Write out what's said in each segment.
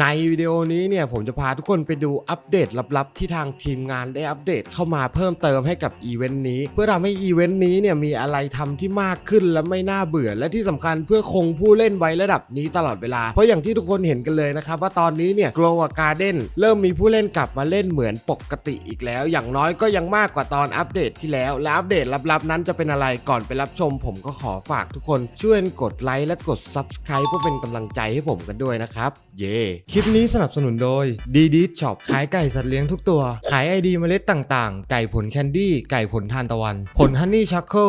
ในวิดีโอนี้เนี่ยผมจะพาทุกคนไปดูอัปเดตลับๆ ที่ทางทีมงานได้อัปเดตเข้ามาเพิ่มเติมให้กับอีเวนต์นี้ เพื่อทำให้อีเวนต์นี้เนี่ยมีอะไรทำที่มากขึ้นและไม่น่าเบื่อ และที่สำคัญเพื่อคงผู้เล่นไว้ระดับนี้ตลอดเวลา เพราะอย่างที่ทุกคนเห็นกันเลยนะครับ ว่าตอนนี้เนี่ย Glow Garden เริ่มมีผู้เล่นกลับมาเล่นเหมือนปกติอีกแล้ว อย่างน้อยก็ยังมากกว่าตอนอัปเดตที่แล้ว และอัปเดตลับๆ นั้นจะเป็นอะไรก่อนไปรับชม ผมก็ขอฝากทุกคนช่วยกดไลค์และกด Subscribe เพื่อเป็นกำลังใจให้ผมกันด้วยนะครับเย่คลิปนี้สนับสนุนโดยดีดีช็อปขายไก่สัตว์เลี้ยงทุกตัว ขายไอดีเมล็ดต่างๆ ไก่ผลแคนดี้ไก่ผลทานตะวัน ผลฮันนี่ชักเคิล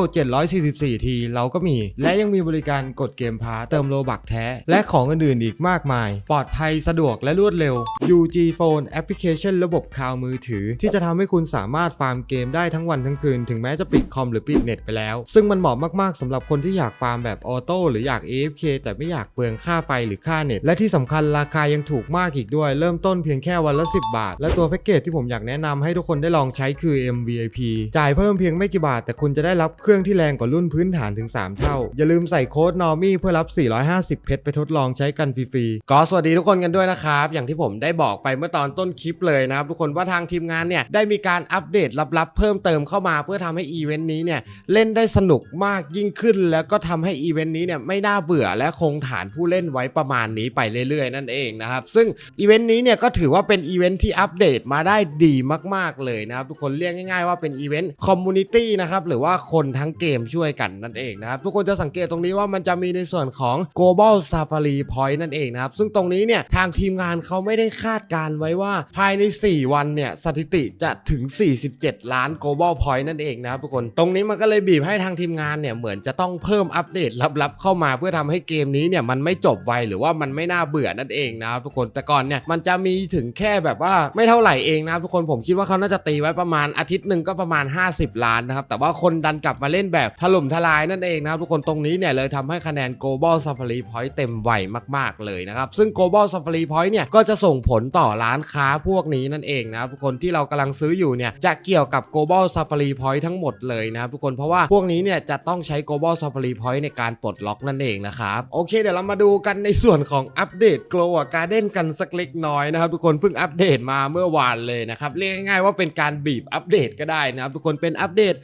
744 ทีเราก็มี และยังมีบริการกดเกมพาเติมโลบักแท้ และของอื่นๆอีกมากมาย ปลอดภัยสะดวกและรวดเร็ว UG Phone แอปพลิเคชันระบบคลาวมือถือ ที่จะทำให้คุณสามารถฟาร์มเกมได้ทั้งวันทั้งคืน ถึงแม้จะปิดคอมหรือปิดเน็ตไปแล้ว ซึ่งมันเหมาะมากๆสำหรับคนที่อยากฟาร์มแบบออโต้หรืออยาก AFK แต่ไม่อยากเปลืองค่าไฟหรือค่าเน็ตและที่สำคัญราคายังถูกมากอีกด้วย เริ่มต้นเพียงแค่วันละ 10 บาท และตัวแพ็กเกจที่ผมอยากแนะนำให้ทุกคนได้ลองใช้คือ MVIP จ่ายเพิ่มเพียงไม่กี่บาท แต่คุณจะได้รับเครื่องที่แรงกว่ารุ่นพื้นฐานถึง 3 เท่า อย่าลืมใส่โค้ด NORMY เพื่อรับ 450 เพชรไปทดลองใช้กันฟรีๆก็สวัสดีทุกคนกันด้วยนะครับ อย่างที่ผมได้บอกไปเมื่อตอนต้นคลิปเลยนะครับทุกคนว่าทางทีมงานเนี่ยได้มีการอัปเดตลับๆเพิ่มเติมเข้ามาเพื่อทำให้อีเวนต์นี้เนี่ยเล่นได้สนุกมากยิ่งขึ้น แล้วก็ทำให้อีเวนต์นี้เนี่ยไม่น่าเบื่อและคงฐานผู้เล่นไว้ประมาณนี้ไปเรื่อยๆ นั่นเองนะครับ ซึ่งอีเวนต์นี้เนี่ยก็ถือว่าเป็นอีเวนต์ที่อัปเดตมาได้ดีมาก ๆ เลยนะครับ ทุกคนเรียกง่าย ๆ ว่าเป็นอีเวนต์คอมมูนิตี้นะครับ หรือว่าคนทั้งเกมช่วยกันนั่นเองนะครับ ทุกคนจะสังเกตตรงนี้ว่ามันจะมีในส่วนของ global safari point นั่นเองนะครับ ซึ่งตรงนี้เนี่ยทางทีมงานเขาไม่ได้คาดการไว้ว่าภายใน 4 วันเนี่ยสถิติจะถึง 47 ล้าน global point นั่นเองนะครับทุกคนตรงนี้มันก็เลยบีบให้ทางทีมงานเนี่ยเหมือนจะต้องเพิ่มอัปเดตลับๆเข้ามาเพื่อทำให้เกมนี้เนี่ยมันไม่จบไวหรือว่ามันไม่น่าเบื่อนั่นเองนะครับทุกคนแต่ก่อนเนี่ยมันจะมีถึงแค่แบบว่าไม่เท่าไหร่เองนะครับทุกคนผมคิดว่าเขาน่าจะตีไว้ประมาณอาทิตย์หนึ่งก็ประมาณ 50 ล้านนะครับแต่ว่าคนดันกลับมาเล่นแบบถล่มทลายนั่นเองนะครับทุกคนตรงนี้เนี่ยเลยทำให้คะแนน global safari point เต็มไวมาก ๆเลยนะครับซึ่ง global safari point เนี่ยก็จะส่งผลต่อร้านค้าพวกนี้นั่นเองนะครับทุกคนที่เรากำลังซื้ออยู่เนี่ยจะเกี่ยวกับ global safari point ทั้งหมดเลยนะครับทุกคนเพราะว่าพวกนี้เนี่ยจะต้องใช้ global safari point ในการปลดล็อกนั่นเองนะครับโอเค เดี๋ยวเรามาดูกันในส่วนของอัปเดต glow กันกันสักเล็กน้อยนะครับ ทุกคนเพิ่งอัปเดตมาเมื่อวานเลยนะครับ เรียกง่ายๆว่าเป็นการบีบอัปเดตก็ได้นะครับ ทุกคนเป็นอัปเดต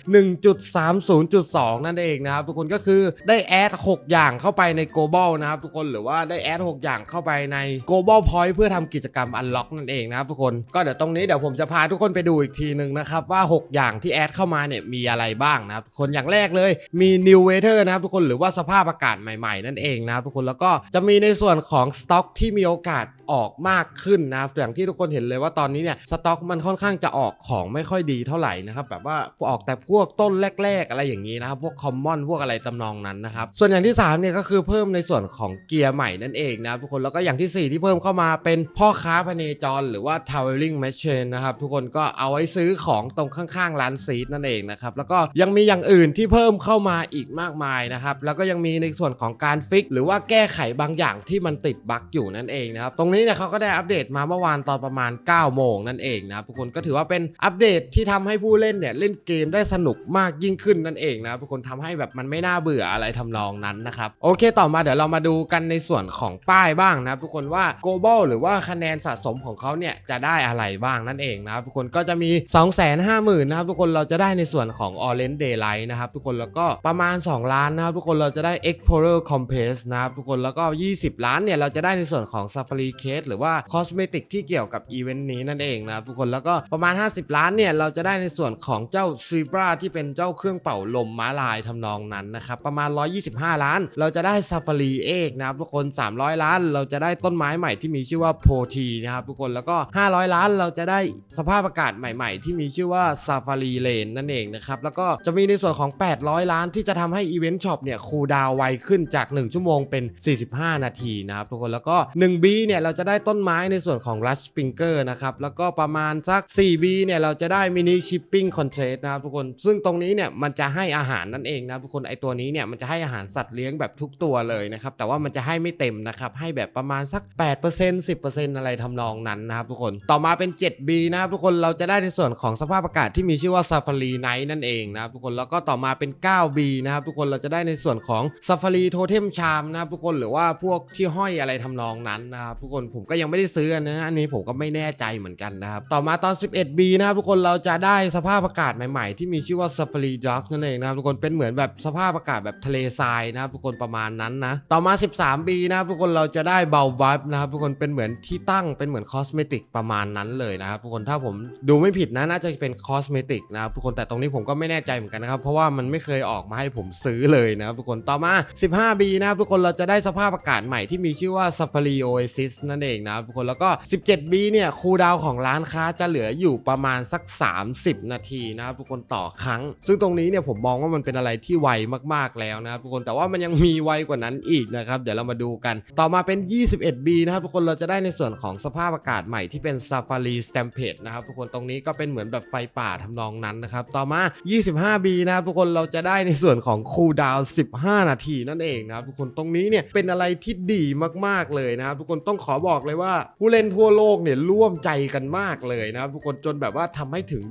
1.30.2 นั่นเองนะครับ ทุกคนก็คือได้แอด 6 อย่างเข้าไปใน global นะครับทุกคนหรือว่าได้แอด 6 อย่างเข้าไปใน global point เพื่อทำกิจกรรม unlock นั่นเองนะครับทุกคนก็เดี๋ยวตรงนี้เดี๋ยวผมจะพาทุกคนไปดูอีกทีหนึ่งนะครับว่า 6 อย่างที่แอดเข้ามาเนี่ยมีอะไรบ้างนะครับทุกคนอย่างแรกเลยมี new weather นะครับทุกคนหรือว่าสภาพอากาศใหม่ๆ นั่นเองนะครับทุกคนแล้วก็จะมีในส่วนของสต็อกที่มีโอกาสออกมากขึ้นนะครับอย่างที่ทุกคนเห็นเลยว่าตอนนี้เนี่ยสต็อกมันค่อนข้างจะออกของไม่ค่อยดีเท่าไหร่นะครับแบบว่าออกแต่พวกต้นแรก ๆ อะไรอย่างนี้นะครับพวกคอมมอนพวกอะไรตำนองนั้นนะครับส่วนอย่างที่3เนี่ยก็คือเพิ่มในส่วนของเกียร์ใหม่นั่นเองนะครับทุกคนแล้วก็อย่างทีสี่ 4 ที่เพิ่มเข้ามาเป็นพ่อค้าพเนจร หรือว่า traveling machine นะครับทุกคนก็เอาไว้ซื้อของตรงข้างๆร้านซีดนั่นเองนะครับแล้วก็ยังมีอย่างอื่นที่เพิ่มเข้ามาอีกมากมายนะครับแล้วก็ยังมีในส่วนของการฟิก หรือว่าแก้ไขบางอย่างที่มันติดบั๊กอยู่นั่นเองนะครับ ตรงนี้เนี่ยเขาก็ได้อัปเดตมาเมื่อวานตอนประมาณ 9 โมงนั่นเองนะครับทุกคนก็ถือว่าเป็นอัปเดตที่ทำให้ผู้เล่นเนี่ยเล่นเกมได้สนุกมากยิ่งขึ้นนั่นเองนะครับทุกคนทำให้แบบมันไม่น่าเบื่ออะไรทำนองนั้นนะครับโอเคต่อมาเดี๋ยวเรามาดูกันในส่วนของป้ายบ้างนะครับทุกคนว่า global หรือว่าคะแนนสะสมของเขาเนี่ยจะได้อะไรบ้างนั่นเองนะครับทุกคนก็จะมี 2 5 0 0 0 0นะครับทุกคนเราจะได้ในส่วนของ Orange Daylight นะครับทุกคนแล้วก็ประมาณ 2 ล้านนะครับทุกคนเราจะได้ Explorer Compass นะครับทุกคนแล้วก็ 20 ล้านเนี่ยเราจะได้ในส่วนของ a f a r i Case หรือว่า Cosmetic ที่เกี่ยวกับอีเวนต์นี้นั่นเองนะครับทุกคนแล้วก็ประมาณ 50 ล้านเนี่ย เราจะได้ในส่วนของเจ้า Zebra ที่เป็นเจ้าเครื่องเป่าลมม้าลายทำนองนั้นนะครับ ประมาณ 125 ล้าน เราจะได้ Safari เอกนะครับทุกคน 300 ล้าน เราจะได้ต้นไม้ใหม่ที่มีชื่อว่าโพทีนะครับทุกคนแล้วก็ 500 ล้านเราจะได้สภาพอากาศใหม่ๆ ที่มีชื่อว่า Safari Lane นั่นเองนะครับแล้วก็จะมีในส่วนของ 800 ล้านที่จะทำให้อีเวนต์ช็อปเนี่ยคูลดาวไวขึ้นจาก 1 ชั่วโมงเป็น 45 นาทีนะครับทุกคนแล้วก็ 1B เนี่ยเราจะได้ต้นไม้ในส่วนของ Rush Springer นะครับแล้วก็ประมาณสัก 4B เนี่ยเราจะได้ Mini Shipping Contract นะครับทุกคนซึ่งตรงนี้เนี่ยมันจะให้อาหารนั่นเองนะทุกคนไอตัวนี้เนี่ยมันจะให้อาหารสัตว์เลี้ยงแบบทุกตัวเลยนะครับแต่ว่ามันจะให้ไม่เต็มนะครับให้แบบประมาณสัก 8% 10%อะไรทำนองนั้นนะครับทุกคนต่อมาเป็น 7B นะครับทุกคนเราจะได้ในส่วนของสภาพอากาศที่มีชื่อว่า Safari Night นั่นเองนะครับทุกคนแล้วก็ต่อมาเป็น 9B นะครับทุกคนเราจะได้ในส่วนของ Safari Totem Charm นะครับทุกคนหรือว่าพวกที่ห้อยอะไรทำนองนั้นนะนะครับทุกคนผมก็ยังไม่ได้ซื้อนะอันนี้ผมก็ไม่แน่ใจเหมือนกันนะครับต่อมาตอน 11B นะครับทุกคนเราจะได้สภาพอากาศใหม่ ๆ ที่มีชื่อว่า Safari Dock นั่นเองนะครับทุกคนเป็นเหมือนแบบสภาพอากาศแบบทะเลทรายนะครับทุกคนประมาณนั้นนะต่อมา 13B นะครับทุกคนเราจะได้เบลบัฟนะครับทุกคนเป็นเหมือนที่ตั้งเป็นเหมือนคอสเมติกประมาณนั้นเลยนะครับทุกคนถ้าผมดูไม่ผิดนะน่าจะเป็นคอสเมติกนะครับทุกคนแต่ตรงนี้ผมก็ไม่แน่ใจเหมือนกันนะครับเพราะว่ามันไม่เคยออกมาให้ผมซื้อเลยนะครับทุกคนต่อมา 15B นะครับทุกคนเราจะได้สภาพอากาศใหม่ที่มีชื่อว่า Safari Oasis นั่นเองนะทุกคนแล้วก็ 17B เนี่ยคูดาวของร้านค้าจะเหลืออยู่ประมาณสัก 30 นาทีนะครับทุกคนต่อครั้ง ซึ่งตรงนี้เนี่ยผมมองว่ามันเป็นอะไรที่ไวมากๆแล้วนะครับทุกคนแต่ว่ามันยังมีไวกว่านั้นอีกนะครับเดี๋ยวเรามาดูกัน ต่อมาเป็น 21B นะครับทุกคนเราจะได้ในส่วนของสภาพอากาศใหม่ที่เป็น Safari Stampede นะครับทุกคนตรงนี้ก็เป็นเหมือนแบบไฟป่าทำนองนั้นนะครับต่อมา 25B นะครับทุกคนเราจะได้ในส่วนของคูดาว 15 นาทีนั่นเองนะครับทุกคนตรงนี้เนี่ยเป็นอะไรที่ดีมากๆเลยนะครับทุกคนต้องขอบอกเลยว่า ผู้เล่นทั่วโลกเนี่ยร่วมใจกันมากเลยนะครับทุกคนจนแบบว่าทำให้ถึง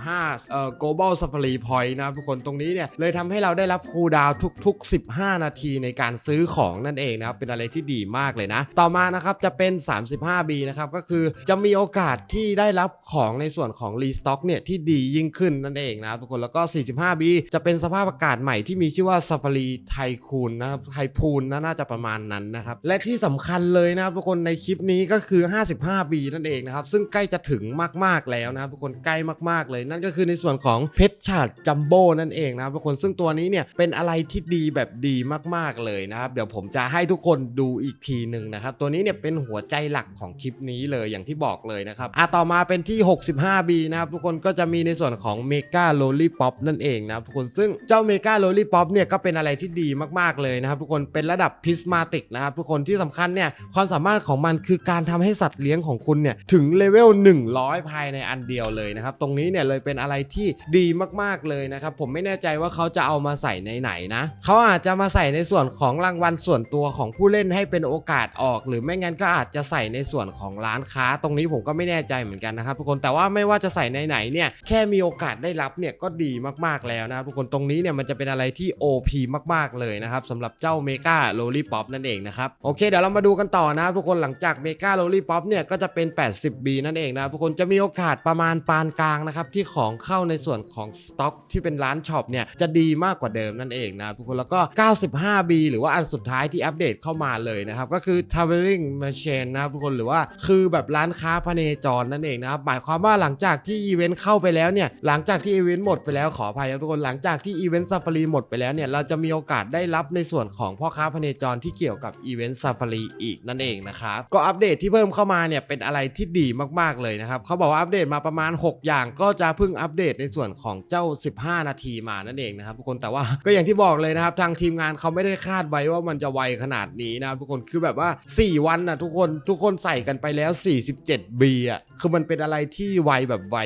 25เอ่อ global safari point นะครับทุกคนตรงนี้เนี่ยเลยทำให้เราได้รับคูลดาวทุก ๆ 15 นาทีในการซื้อของนั่นเองนะครับเป็นอะไรที่ดีมากเลยนะ ต่อมานะครับจะเป็น 35B นะครับก็คือจะมีโอกาสที่ได้รับของในส่วนของรีสต็อกเนี่ยที่ดียิ่งขึ้นนั่นเองนะครับทุกคนแล้วก็ 45B จะเป็นสภาพอากาศใหม่ที่มีชื่อว่า Safari ไทคูนนะครับไทพูนน่าจะประมาณนั้นนะครับและที่สำคัญเลยนะครับทุกคนในคลิปนี้ก็คือ 55B นั่นเองนะครับ ซึ่งใกล้จะถึงมากๆแล้วนะครับทุกคนใกล้มากๆเลย นั่นก็คือในส่วนของเพชรชาดจัมโบ้นั่นเองนะครับทุกคนซึ่งตัวนี้เนี่ยเป็นอะไรที่ดีแบบดีมากๆเลยนะครับ เดี๋ยวผมจะให้ทุกคนดูอีกทีหนึ่งนะครับ ตัวนี้เนี่ยเป็นหัวใจหลักของคลิปนี้เลยอย่างที่บอกเลยนะครับอะต่อมาเป็นที่ 65B นะครับทุกคนก็จะมีในส่วนของเมกาโลลี่ป๊อปนั่นเองนะครับทุกคนซึ่งเจ้าเมกาโลลี่ป๊อปเนี่ยก็เป็นอะไรที่ดีมากๆเลยนะครับทุกคนเป็นระดับพิสมาติกนะครับทุกคนที่สำคัญเนี่ยความสามารถของมันคือการทำให้สัตว์เลี้ยงของคุณเนี่ยถึงเลเวล100 ภายในอันเดียวเลยนะครับ ตรงนี้เนี่ยเลยเป็นอะไรที่ดีมากๆเลยนะครับ ผมไม่แน่ใจว่าเขาจะเอามาใส่ในไหนนะเขาอาจจะมาใส่ในส่วนของรางวัลส่วนตัวของผู้เล่นให้เป็นโอกาสออก หรือไม่งั้นก็อาจจะใส่ในส่วนของร้านค้า ตรงนี้ผมก็ไม่แน่ใจเหมือนกันนะครับทุกคนแต่ว่าไม่ว่าจะใส่ในไหนเนี่ยแค่มีโอกาสได้รับเนี่ยก็ดีมากๆแล้วนะครับทุกคนตรงนี้เนี่ยมันจะเป็นอะไรที่ OP มากๆเลยนะครับสำหรับเจ้าเมกาโลลี่ป๊อปนั่นเองนะครับโอเคเดี๋ยวเรามาดูกันต่อนะครับทุกคนหลังจากเมกาโลลี่ป๊อปเนี่ยก็จะเป็น 80B นั่นเองนะครับทุกคนจะมีโอกาสประมาณปานกลางนะครับที่ของเข้าในส่วนของสต็อกที่เป็นร้านช็อปเนี่ยจะดีมากกว่าเดิมนั่นเองนะทุกคนแล้วก็ 95B หรือว่าอันสุดท้ายที่อัปเดตเข้ามาเลยนะครับก็คือ traveling machine นะครับทุกคนหรือว่าคือแบบร้านค้าพเนจรนั่นเองนะครับหมายความว่าหลังจากที่อีเวนต์เข้าไปแล้วเนี่ยหลังจากที่อีเวนต์หมดไปแล้วขออภัยครับทุกคนหลังจากที่อีเวนต์ซาฟารีหมดไปแล้วเนี่ยเราจะมีโอกาสได้รับในส่วนของพ่อค้าพเนจรที่เกี่ยวกับอีเวนต์ซาฟารีอีกนั่นเองนะครับก็อัปเดตที่เพิ่มเข้ามาเนี่ยเป็นอะไรที่ดีมากๆเลยนะครับเขาบอกว่าอัปเดตมาประมาณ 6 อย่างก็จะเพิ่งอัปเดตในส่วนของเจ้า 15 นาทีมานั่นเองนะครับทุกคนแต่ว่าก็อย่างที่บอกเลยนะครับทางทีมงานเขาไม่ได้คาดไว้ว่ามันจะไวขนาดนี้นะครับทุกคนคือแบบว่า 4 วันนะทุกคนทุกคนใส่กันไปแล้ว 47บีอะคือมันเป็นอะไรที่ไวแบบไว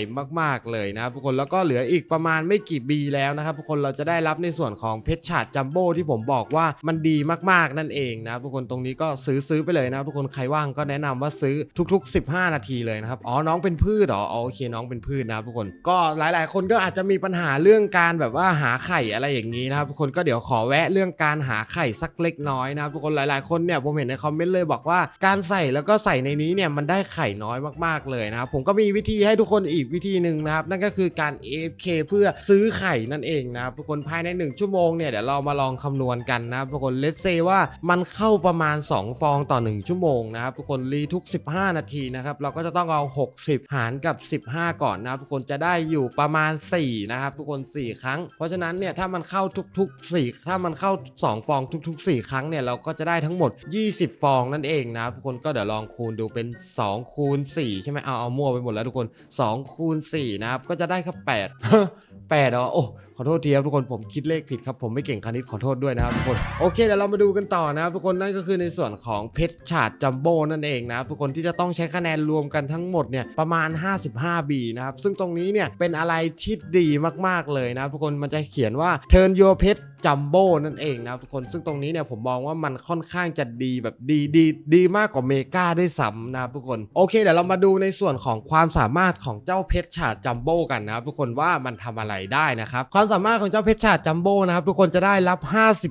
มากๆเลยนะครับทุกคนแล้วก็เหลืออีกประมาณไม่กี่บีแล้วนะครับทุกคนเราจะได้รับในส่วนของเพชรชาดจัมโบ้ที่ผมบอกว่ามันดีมากๆนั่นเองนะทุกคนตรงนี้ก็ซื้อซื้อไปเลยนะครับทุกคนใครว่างก็แนะนำว่าซื้อทุก ๆ 15 นาทีเลยนะครับอ๋อน้องเป็นพืชเหรอโอเคน้องเป็นพืชนะครับทุกคนก็หลาย ๆ คนก็อาจจะมีปัญหาเรื่องการแบบว่าหาไข่อะไรอย่างนี้นะครับทุกคนก็เดี๋ยวขอแวะเรื่องการหาไข่สักเล็กน้อยนะครับทุกคนหลาย ๆ คนเนี่ยผมเห็นในคอมเมนต์เลยบอกว่าการใส่แล้วก็ใส่ในนี้เนี่ยมันได้ไข่น้อยมากๆเลยนะครับผมก็มีวิธีให้ทุกคนอีกวิธีหนึ่งนะครับนั่นก็คือการ AFK เพื่อซื้อไข่นั่นเองนะครับทุกคนภายใน 1 ชั่วโมงเนี่ยเดี๋ยวเรามาลองคำนวณกันนะครับทุกคนเลตเซว่ามันเข้าประมาณ 2 ฟองต่อ 1ชั่วโมงนะครับทุกคนรีทุก 15 นาทีนะครับเราก็จะต้องเอา 60 หารกับ 15 ก่อนนะครับทุกคนจะได้อยู่ประมาณ 4 นะครับทุกคน 4 ครั้ง เพราะฉะนั้นเนี่ยถ้ามันเข้าทุกๆ 4 ถ้ามันเข้า 2 ฟองทุก ๆ 4 ครั้งเนี่ยเราก็จะได้ทั้งหมด 20 ฟองนั่นเองนะครับทุกคนก็เดี๋ยวลองคูณดูเป็น 2 คูณ 4 ใช่ไหมเอาเอามั่วไปหมดแล้วทุกคน2คูณ4นะครับก็จะได้แค่8 8อ๋อโอ้ อโทษทีครับทุกคนผมคิดเลขผิดครับผมไม่เก่งคณิตขอโทษด้วยนะครับทุกคนโอเคเดี๋ยวเรามาดูกันต่อนะครับทุกคนนั่นก็คือในส่วนของเพชรชาดจัมโบ้นั่นเองนะครับทุกคนที่จะต้องใช้คะแนนรวมกันทั้งหมดเนี่ยประมาณ 55 บีนะครับซึ่งตรงนี้เนี่ยเป็นอะไรที่ดีมากๆเลยนะครับทุกคนมันจะเขียนว่า turn your pet จัมโบ้นั่นเองนะทุกคนซึ่งตรงนี้เนี่ยผมมองว่ามันค่อนข้างจะดีแบบดีดีดีมากกว่าเมกาด้วยซ้ำนะทุกคนโอเคเดี๋ยวเรามาดูในส่วนของความสามารถของเจ้าเพชรฉาดจัมโบ้กันนะครับทุกคนว่ามันทำอะไรได้นะครับความสามารถของเจ้าเพชรฉาดจัมโบ้นะครับทุกคนจะได้รับ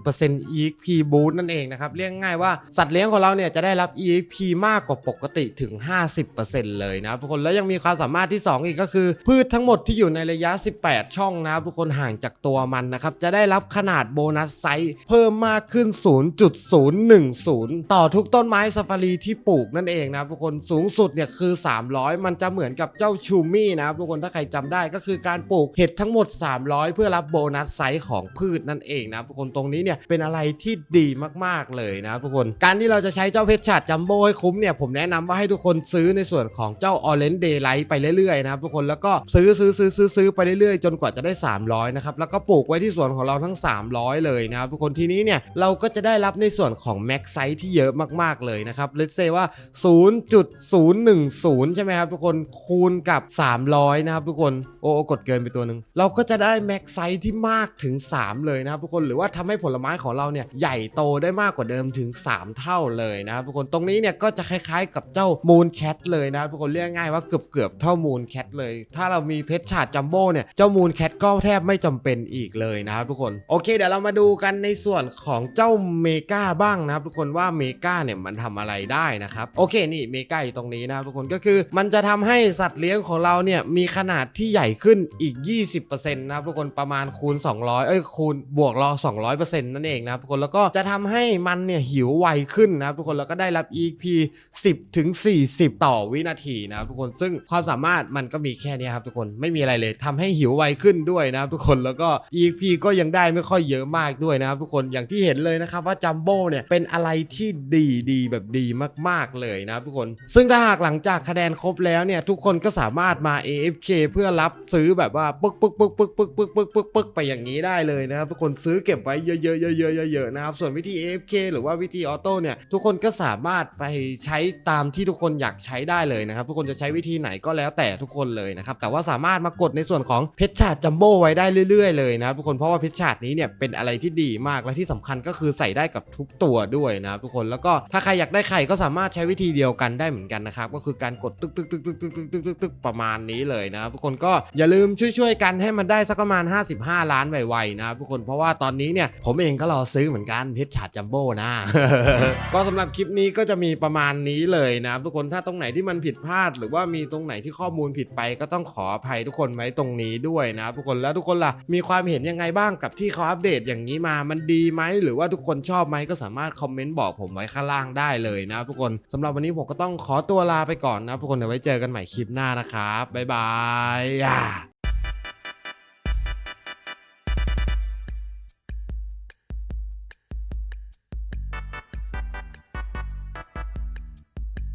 50% EXP boost นั่นเองนะครับเรียกง่ายว่าสัตว์เลี้ยงของเราเนี่ยจะได้รับ EXP มากกว่าปกติถึง 50%เลยนะครับทุกคนแล้วยังมีความสามารถที่ 2 อีกก็คือ พืชทั้งหมดที่อยู่ในระยะ 18 ช่องนะครับทุกคนห่างจากตัวมันนะครับจะได้รับขนาดโบนัสไซส์เพิ่มมากขึ้น 0.010 ต่อทุกต้นไม้ซาฟารีที่ปลูกนั่นเองนะครับทุกคนสูงสุดเนี่ยคือ 300 มันจะเหมือนกับเจ้าชูมี่นะครับทุกคนถ้าใครจำได้ก็คือการปลูกเห็ดทั้งหมด 300 เพื่อรับโบนัสไซส์ของพืชนั่นเองนะทุกคนตรงนี้เนี่ยเป็นอะไรที่ดีมากๆเลยนะทุกคนการที่เราจะใช้เจ้าเพชรฉาดจัมโบ้ให้คุ้มเนี่ยผมแนะนำว่าให้ทุกคนซื้อในส่วนของเจ้า Orange Daylight ไปเรื่อยๆนะครับทุกคนแล้วก็ซื้อซื้อซื้อซื้อซื้อไปเรื่อยๆ จนกว่าจะได้ 300นะครับแล้วก็ปลูกไว้ที่สวนของเราทั้ง 300 เลยนะครับทุกคนทีนี้เนี่ยเราก็จะได้รับในส่วนของแม็กไซส์ที่เยอะมากๆเลยนะครับเลตเซว่า 0.010 ใช่ไหมครับทุกคนคูณกับ 300 นะครับทุกคนโอ้โอ้กดเกินไปตัวหนึ่งเราก็จะได้แม็กไซส์ที่มากถึง 3 เลยนะครับทุกคนหรือว่าทำให้ผลไม้ของเราเนี่ยใหญ่โตได้มากกว่าเดิมถึง 3 เท่าเลยนะครับทุกคนตรงนี้เนี่ยก็จะคล้ายๆ กับเจ้ามูนแคทเลยนะทุกคนเรียกง่ายว่าเกือบๆเท่ามูนแคทเลย ถ้าเรามีเพชรฉาดจัมโบ้เนี่ยเจ้ามูนแคทก็แทบไม่จำเป็นอีกเลยนะครับทุกคนโอเคเดี๋ยวเรามาดูกันในส่วนของเจ้าเมกาบ้างนะครับทุกคนว่าเมกาเนี่ยมันทำอะไรได้นะครับโอเคนี่เมกาอยู่ตรงนี้นะครับทุกคนก็คือมันจะทำให้สัตว์เลี้ยงของเราเนี่ยมีขนาดที่ใหญ่ขึ้นอีก 20%นะครับทุกคนประมาณคูณ 200 เอ้ยคูณบวกรอ200%นั่นเองนะครับทุกคนแล้วก็จะทำให้มันเนี่ยหิวไวขึ้นนะครับทุกคนแล้วก็ได้รับ EP 10ถึง40 ต่อวินาทีนะครับทุกคนซึ่งความสามารถมันก็มีแค่นี้ครับทุกคนไม่มีอะไรเลยทำให้หิวไวขึ้นด้วยนะครับทุกคนแล้วก็ EP ก็ยังได้ไม่ค่อยเยอะมากด้วยนะครับทุกคนอย่างที่เห็นเลยนะครับว่าจัมโบ้เนี่ยเป็นอะไรที่ดีดีแบบดีมากๆเลยนะครับทุกคน ซึ่งถ้าหากหลังจากคะแนนครบแล้วเนี่ยทุกคนก็สามารถมา AFK เพื่อรับซื้อแบบว่าปึ๊กปึ๊กปึ๊กปึ๊กปึ๊กปึ๊กปึ๊กกปึกปึกไปอย่างนี้ได้เลยนะครับ ทุกคนซื้อเก็บไว้เยอะๆเยอะๆเยอะๆนะครับ ส่วนวิธี AFK หรือว่าวิธีออโต้เนี่ย ทุกคนก็สามารถไปใช้ตามที่ทุกคนอยากใช้ได้เลยนะครับ ทุกคนจะใช้วิธีไหนก็แล้วแต่ทุกคนเลยนะครับ แต่ว่าสามารถมากดในส่วนของเพชรชาดจัมโบ้ไว้ได้เรื่อย ๆเลยนะครับทุกคนเพราะว่าเพชรชาดนี้เนี่ยเป็นอะไรที่ดีมากและที่สำคัญก็คือใส่ได้กับทุกตัวด้วยนะครับทุกคนแล้วก็ถ้าใครอยากได้ไข่ก็สามารถใช้วิธีเดียวกันได้เหมือนกันนะครับก็คือการกดตึกตึกตึกตึกตึกกตึประมาณนี้เลยนะครับทุกคนก็อย่าลืมช่วยๆกันให้มันได้สักประมาณ5 55 ล้านไวๆนะครับทุกคนเพราะว่าตอนนี้เนี่ยผมเองก็รอซื้อเหมือนกันเพชรชาติจัมโบ้นะ ก็สำหรับคลิปนี้ก็จะมีประมาณนี้เลยนะครับทุกคนถ้าตรงไหนที่มันผิดพลาด หรือว่ามีตรงไหนที่ข้อมูลผิดไป ก็ต้องขออภัยทุกคนไว้ตรงนี้ด้วยนะครับทุกคนแล้วทุกคนล่ะมีความเห็นยังไงบ้างกับที่เขาอัปเดตอย่างนี้มามันดีไหมหรือว่าทุกคนชอบไหมก็สามารถคอมเมนต์บอกผมไว้ข้างล่างได้เลยนะครับทุกคนสำหรับวันนี้ผมก็ต้องขอตัวลาไปก่อนนะครับทุกคนเดี๋ยวไว้เจอกันใหม่คลิปหน้านะครับบ๊ายบาย